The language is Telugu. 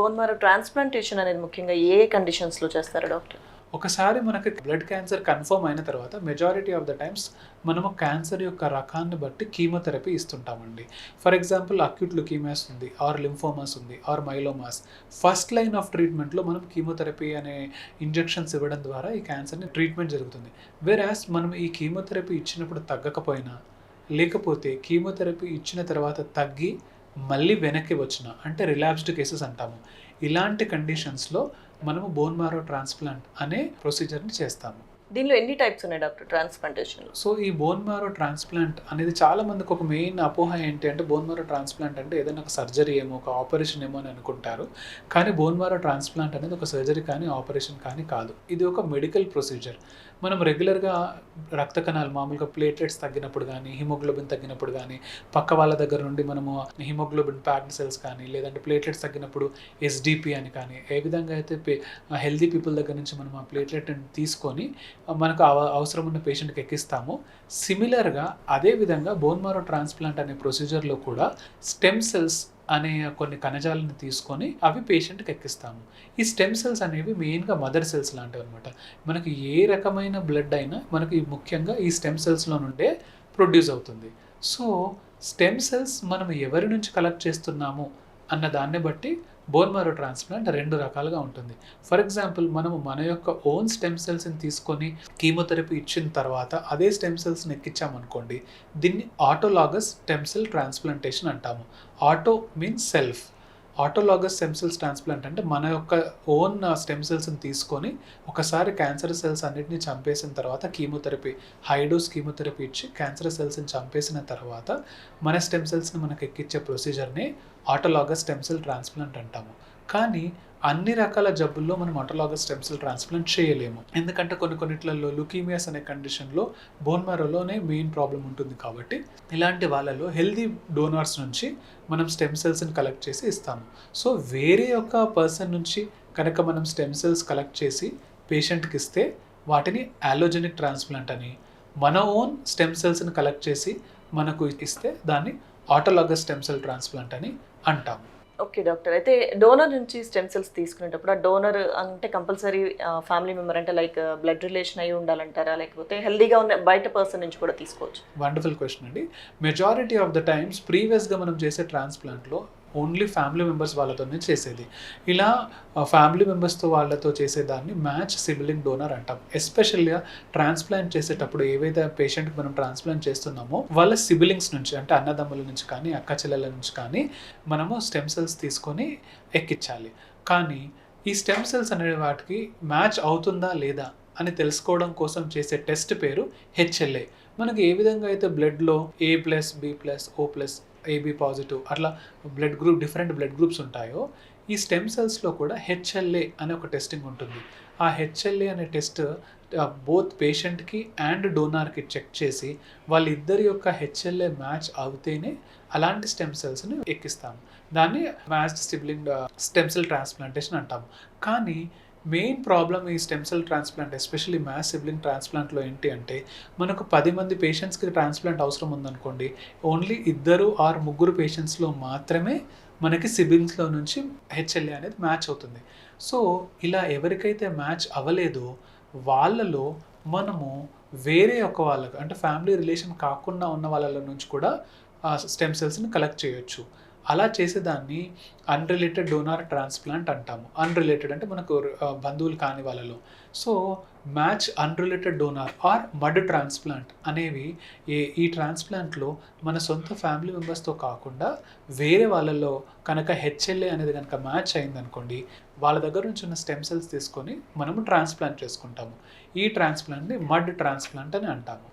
బోన్ మారో ట్రాన్స్ప్లాంటేషన్ అనేది ముఖ్యంగా ఏ కండిషన్స్లో చేస్తారు డాక్టర్ ఒకసారి మనకి బ్లడ్ క్యాన్సర్ కన్ఫర్మ్ అయిన తర్వాత మెజారిటీ ఆఫ్ ద టైమ్స్ మనము క్యాన్సర్ యొక్క రకాన్ని బట్టి కీమోథెరపీ ఇస్తుంటామండి. ఫర్ ఎగ్జాంపుల్ అక్యూట్ లుకీమియాస్ ఉంది ఆర్ లింఫోమాస్ ఉంది or myelomas first line of ట్రీట్మెంట్లో మనం కీమోథెరపీ అనే ఇంజెక్షన్స్ ఇవ్వడం ద్వారా ఈ క్యాన్సర్ని ట్రీట్మెంట్ జరుగుతుంది. వేరాస్ మనం ఈ కీమోథెరపీ ఇచ్చినప్పుడు తగ్గకపోయినా లేకపోతే కీమోథెరపీ ఇచ్చిన తర్వాత తగ్గి మళ్ళీ వెనక్కి వచ్చిన అంటే రిలాప్స్డ్ కేసెస్ అంటాము. ఇలాంటి కండిషన్స్లో మనము బోన్ మారో ట్రాన్స్ప్లాంట్ అనే ప్రొసీజర్ని చేస్తాము. దీనిలో ఎన్ని టైప్స్ ఉన్నాయి డాక్టర్ ట్రాన్స్ప్లాంటేషన్ సో ఈ బోన్ మారో ట్రాన్స్ప్లాంట్ అనేది చాలా మందికి ఒక మెయిన్ అపోహ ఏంటి అంటే బోన్ మారో ట్రాన్స్ప్లాంట్ అంటే ఏదైనా ఒక సర్జరీ ఏమో ఒక ఆపరేషన్ ఏమో అని అనుకుంటారు. కానీ బోన్ మారో ట్రాన్స్ప్లాంట్ అనేది ఒక సర్జరీ కానీ ఆపరేషన్ కానీ కాదు. ఇది ఒక మెడికల్ ప్రొసీజర్ మనం రెగ్యులర్గా రక్త కణాలు మామూలుగా ప్లేట్లెట్స్ తగ్గినప్పుడు కానీ హిమోగ్లోబిన్ తగ్గినప్పుడు కానీ పక్క వాళ్ళ దగ్గర నుండి మనము హిమోగ్లోబిన్ ప్యాక్డ్ సెల్స్ కానీ లేదంటే ప్లేట్లెట్స్ తగ్గినప్పుడు ఎస్డిపి అని కానీ ఏ విధంగా అయితే హెల్దీ పీపుల్ దగ్గర నుంచి మనం ఆ ప్లేట్లెట్ తీసుకొని మనకు అవ- అవసరం ఉన్న పేషెంట్కి ఎక్కిస్తాము. సిమిలర్గా అదే విధంగా బోన్ మారో ట్రాన్స్ప్లాంట్ అనే ప్రొసీజర్లో కూడా స్టెమ్ సెల్స్ అనే కొన్ని కణజాలను తీసుకొని అవి పేషెంట్కి ఎక్కిస్తాము. ఈ స్టెమ్ సెల్స్ అనేవి మెయిన్గా మదర్ సెల్స్ లాంటివి అనమాట మనకి ఏ రకమైన బ్లడ్ అయినా మనకి ముఖ్యంగా ఈ స్టెమ్ సెల్స్లో నుండే ప్రొడ్యూస్ అవుతుంది. సో స్టెమ్ సెల్స్ మనం ఎవరి నుంచి కలెక్ట్ చేస్తున్నాము అన్న దాన్ని బట్టి బోన్ మారో ట్రాన్స్ప్లాంట్ రెండు రకాలుగా ఉంటుంది. ఫర్ ఎగ్జాంపుల్ మనము మన యొక్క ఓన్ స్టెమ్ సెల్స్ని తీసుకొని కీమోథెరపీ ఇచ్చిన తర్వాత అదే స్టెమ్ సెల్స్ని ఎక్కించామనుకోండి దీన్ని ఆటోలాగస్ స్టెమ్ సెల్ ట్రాన్స్ప్లాంటేషన్ అంటాము. Auto means self autologous stem cells transplant అంటే మన యొక్క ఓన్ స్టెమ్ సెల్స్ని తీసుకొని ఒకసారి క్యాన్సర్ సెల్స్ అన్నిటిని చంపేసిన తర్వాత కీమోథెరపీ హైడోస్ కీమోథెరపీ ఇచ్చి క్యాన్సర్ సెల్స్ని చంపేసిన తర్వాత మన స్టెమ్ సెల్స్ని మనకు ఎక్కించే ప్రొసీజర్ని ఆటోలాగస్ స్టెమ్ సెల్ ట్రాన్స్ప్లాంట్ అంటాము. కానీ అన్ని రకాల జబ్బుల్లో మనం ఆటోలాగస్ స్టెమ్ సెల్ ట్రాన్స్ప్లాంట్ చేయలేము. ఎందుకంటే కొన్ని కొన్నిట్లలో లుకీమియాస్ అనే కండిషన్లో బోన్ మ్యారోలోనే మెయిన్ ప్రాబ్లం ఉంటుంది కాబట్టి ఇలాంటి వాళ్ళలో హెల్దీ డోనార్స్ నుంచి మనం స్టెమ్ సెల్స్ని కలెక్ట్ చేసి ఇస్తాము. సో వేరే ఒక పర్సన్ నుంచి కనుక మనం స్టెమ్ సెల్స్ కలెక్ట్ చేసి పేషెంట్కి ఇస్తే వాటిని ఆలోజెనిక్ ట్రాన్స్ప్లాంట్ అని మన ఓన్ స్టెమ్ సెల్స్ని కలెక్ట్ చేసి మనకు ఇస్తే దాన్ని ఆటోలాగస్ స్టెమ్ సెల్ ట్రాన్స్ప్లాంట్ అని అంటాము. Okay doctor. అయితే డోనర్ నుంచి స్టెమ్ సెల్స్ తీసుకునేటప్పుడు ఆ డోనర్ అంటే కంపల్సరీ ఫ్యామిలీ మెంబర్ అంటే లైక్ బ్లడ్ రిలేషన్ అయి ఉండాలంటారా? లేకపోతే హెల్దీగా ఉన్న బయట పర్సన్ నుంచి కూడా తీసుకోవచ్చు? వండర్ఫుల్ క్వశ్చన్ అండి. మెజారిటీ ఆఫ్ ద టైమ్స్ ప్రీవియస్గా మనం చేసే ట్రాన్స్ప్లాంట్లో ఓన్లీ ఫ్యామిలీ మెంబర్స్ వాళ్ళతోనే చేసేది. ఇలా ఫ్యామిలీ మెంబర్స్తో వాళ్ళతో చేసేదాన్ని మ్యాచ్ సిబిలింగ్ డోనర్ అంటాం. ఎస్పెషల్గా ట్రాన్స్ప్లాంట్ చేసేటప్పుడు ఏవైతే పేషెంట్కి మనం ట్రాన్స్ప్లాంట్ చేస్తున్నామో వాళ్ళ సిబిలింగ్స్ నుంచి అంటే అన్నదమ్ముల నుంచి కానీ అక్క చెల్లెల నుంచి కానీ మనము స్టెమ్ సెల్స్ తీసుకొని ఎక్కించాలి. కానీ ఈ స్టెమ్ సెల్స్ అనే వాటికి మ్యాచ్ అవుతుందా లేదా అని తెలుసుకోవడం కోసం చేసే టెస్ట్ పేరు హెచ్ఎల్ఏ. మనకి ఏ విధంగా అయితే బ్లడ్లో A plus B plus O plus AB positive అట్లా blood group different blood groups ఉంటాయో ఈ స్టెమ్ సెల్స్లో కూడా హెచ్ఎల్ఏ అనే ఒక టెస్టింగ్ ఉంటుంది. ఆ హెచ్ఎల్ఏ అనే టెస్ట్ బోత్ పేషెంట్కి అండ్ డోనార్కి చెక్ చేసి వాళ్ళిద్దరి యొక్క హెచ్ఎల్ఏ మ్యాచ్ అవుతేనే అలాంటి స్టెమ్ సెల్స్ని ఎక్కిస్తాం. దాన్ని matched sibling stem cell transplantation అంటాం. కానీ మెయిన్ ప్రాబ్లమ్ ఈ stem cell transplant especially match sibling ట్రాన్స్ప్లాంట్లో ఏంటి అంటే మనకు పది మంది పేషెంట్స్కి ట్రాన్స్ప్లాంట్ అవసరం ఉందనుకోండి ఓన్లీ ఇద్దరు ఆర్ ముగ్గురు పేషెంట్స్లో మాత్రమే మనకి సిబ్లింగ్స్లో నుంచి హెచ్ఎల్ఏ అనేది మ్యాచ్ అవుతుంది. సో ఇలా ఎవరికైతే మ్యాచ్ అవ్వలేదో వాళ్ళలో మనము వేరే ఒక వాళ్ళకు అంటే ఫ్యామిలీ రిలేషన్ కాకుండా ఉన్న వాళ్ళ నుంచి కూడా స్టెమ్ సెల్స్ని కలెక్ట్ చేయొచ్చు. అలా చేసేదాన్ని అన్రిలేటెడ్ డోనార్ ట్రాన్స్ప్లాంట్ అంటాము. అన్రిలేటెడ్ అంటే మనకు బంధువులు కాని వాళ్ళలో. So match unrelated donor or MUD transplant అనేవి ఏ ఈ ట్రాన్స్ప్లాంట్లో మన సొంత ఫ్యామిలీ మెంబర్స్తో కాకుండా వేరే వాళ్ళలో కనుక హెచ్ఎల్ఏ అనేది కనుక మ్యాచ్ అయిందనుకోండి వాళ్ళ దగ్గర నుంచి ఉన్న స్టెమ్ సెల్స్ తీసుకొని మనము ట్రాన్స్ప్లాంట్ చేసుకుంటాము. ఈ ట్రాన్స్ప్లాంట్ని మడ్ ట్రాన్స్ప్లాంట్ అని అంటాము.